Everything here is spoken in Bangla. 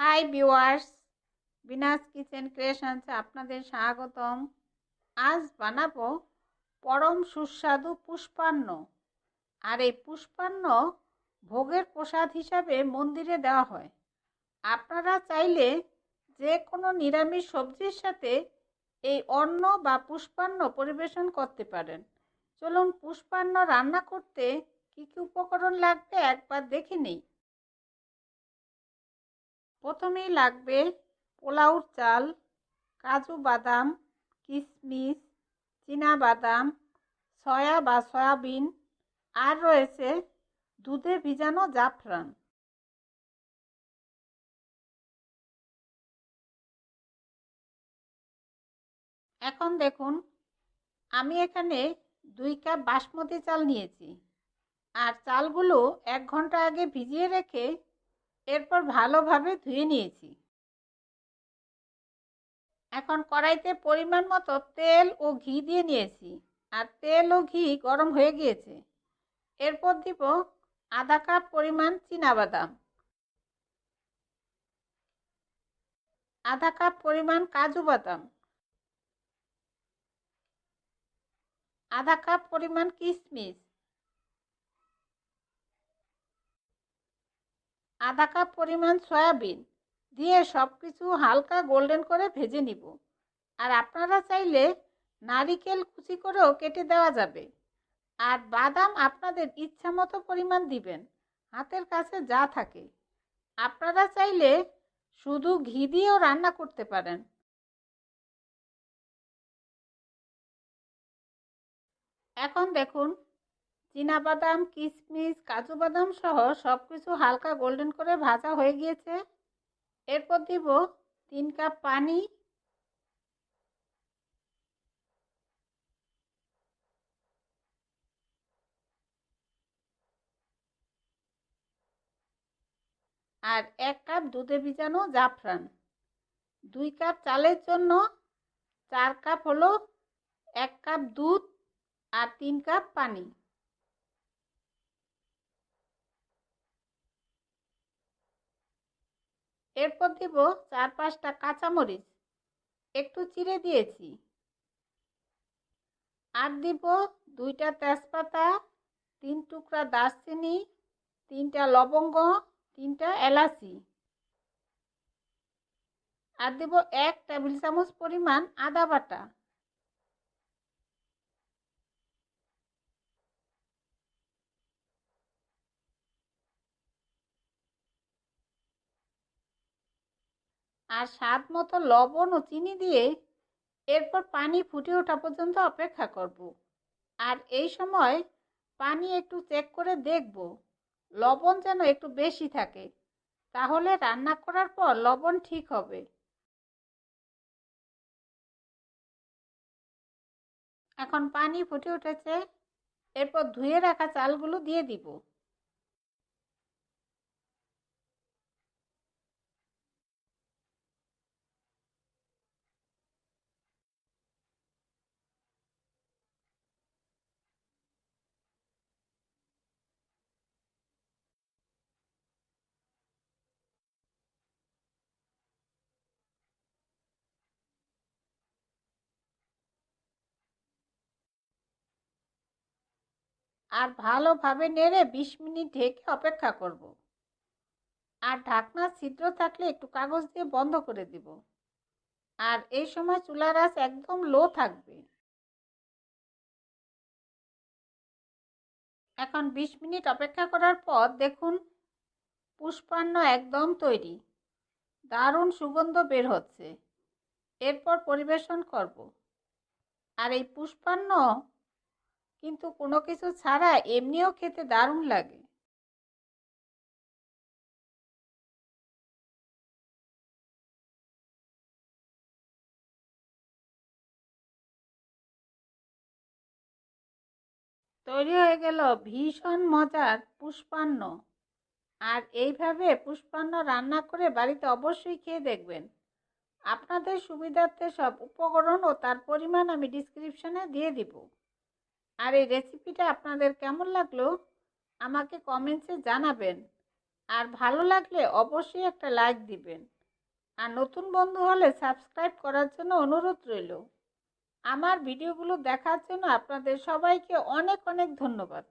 হাই ভিউয়ার্স বিনাস কিচেন ক্রিয়েশনসে আপনাদের স্বাগতম। আজ বানাবো পরম সুস্বাদু পুষ্পান্ন। আর এই পুষ্পান্ন ভোগের প্রসাদ হিসাবে মন্দিরে দেওয়া হয়। আপনারা চাইলে যে কোনো নিরামিষ সবজির সাথে এই অন্ন বা পুষ্পান্ন পরিবেশন করতে পারেন। চলুন পুষ্পান্ন রান্না করতে কী কী উপকরণ লাগবে একবার দেখে নিই। প্রথমেই লাগবে পোলাউর চাল, কাজু বাদাম কিশমিশ বাদাম সয়া বা সয়াবিন, আর রয়েছে দুধে ভিজানো জাফরান। এখন দেখুন, আমি এখানে দুই কাপ বাসমতি চাল নিয়েছি। আর চালগুলো এক ঘণ্টা আগে ভিজিয়ে রেখে এরপর ভালোভাবে ধুয়ে নিয়েছি। এখন কড়াইতে পরিমাণ মতো তেল ও ঘি দিয়ে নিয়েছি আর তেল ও ঘি গরম হয়ে গিয়েছে। এরপর দিব আধা কাপ পরিমাণ বাদাম আধা কাপ পরিমাণ কাজু বাদাম। আধা কাপ পরিমাণ কিশমিশ আধা কাপ পরিমাণ সয়াবিন দিয়ে সব কিছু হালকা গোল্ডেন করে ভেজে নিব। আর আপনারা চাইলে নারিকেল কুচি করেও কেটে দেওয়া যাবে। আর বাদাম আপনাদের ইচ্ছা মতো পরিমাণ দিবেন, হাতের কাছে যা থাকে। আপনারা চাইলে শুধু ঘি দিয়েও রান্না করতে পারেন। এখন দেখুন বাদাম কিশমিশ কাজু বাদাম সহ সব কিছু হালকা গোল্ডেন করে ভাজা হয়ে গিয়েছে। এরপর দিব তিন কাপ পানি। আর এক কাপ দুধে ভিজানো জাফরান। দুই কাপ চালের জন্য চার কাপ হলো এক কাপ দুধ আর তিন কাপ পানি। এরপর দিব চার পাঁচটা কাঁচামরিচ। একটু চিড়ে দিয়েছি। আর দিব দুইটা তেজপাতা, তিন টুকরা দারচিনি, তিনটা লবঙ্গ, তিনটা এলাচি। আর দিব এক টেবিল চামচ পরিমাণ আদা বাটা। আর স্বাদ মতো লবণ ও চিনি দিয়ে এরপর পানি ফুটে ওঠা পর্যন্ত অপেক্ষা করব। আর এই সময় পানি একটু চেক করে দেখব, লবণ যেন একটু বেশি থাকে। তাহলে রান্না করার পর লবণ ঠিক হবে। এখন পানি ফুটে উঠেছে, এরপর ধুয়ে রাখা চালগুলো দিয়ে দিব। আর ভালোভাবে নেড়ে বিশ মিনিট ঢেকে অপেক্ষা করব। আর ঢাকনা ছিদ্র থাকলে একটু কাগজ দিয়ে বন্ধ করে দিব। আর এই সময় চুলার আঁচ একদম লো থাকবে। এখন বিশ মিনিট অপেক্ষা করার পর দেখুন পুষ্পান্ন একদম তৈরি। দারুণ সুগন্ধ বের হচ্ছে। এরপর পরিবেশন করব। আর এই পুষ্পান্ন কিন্তু কোনো কিছু ছাড়া এমনিও খেতে দারুণ লাগে। তৈরি হয়ে গেল ভীষণ মজার পুষ্পান্ন। আর এইভাবে পুষ্পান্ন রান্না করে বাড়িতে অবশ্যই খেয়ে দেখবেন। আপনাদের সুবিধার্থে সব উপকরণ ও তার পরিমাণ আমি ডিসক্রিপশনে দিয়ে দিব। আর এই রেসিপিটা আপনাদের কেমন লাগল? আমাকে কমেন্টসে জানাবেন। আর ভালো লাগলে অবশ্যই একটা লাইক দিবেন। আর নতুন বন্ধু হলে সাবস্ক্রাইব করার জন্য অনুরোধ রইল। আমার ভিডিওগুলো দেখার জন্য আপনাদের সবাইকে অনেক অনেক ধন্যবাদ।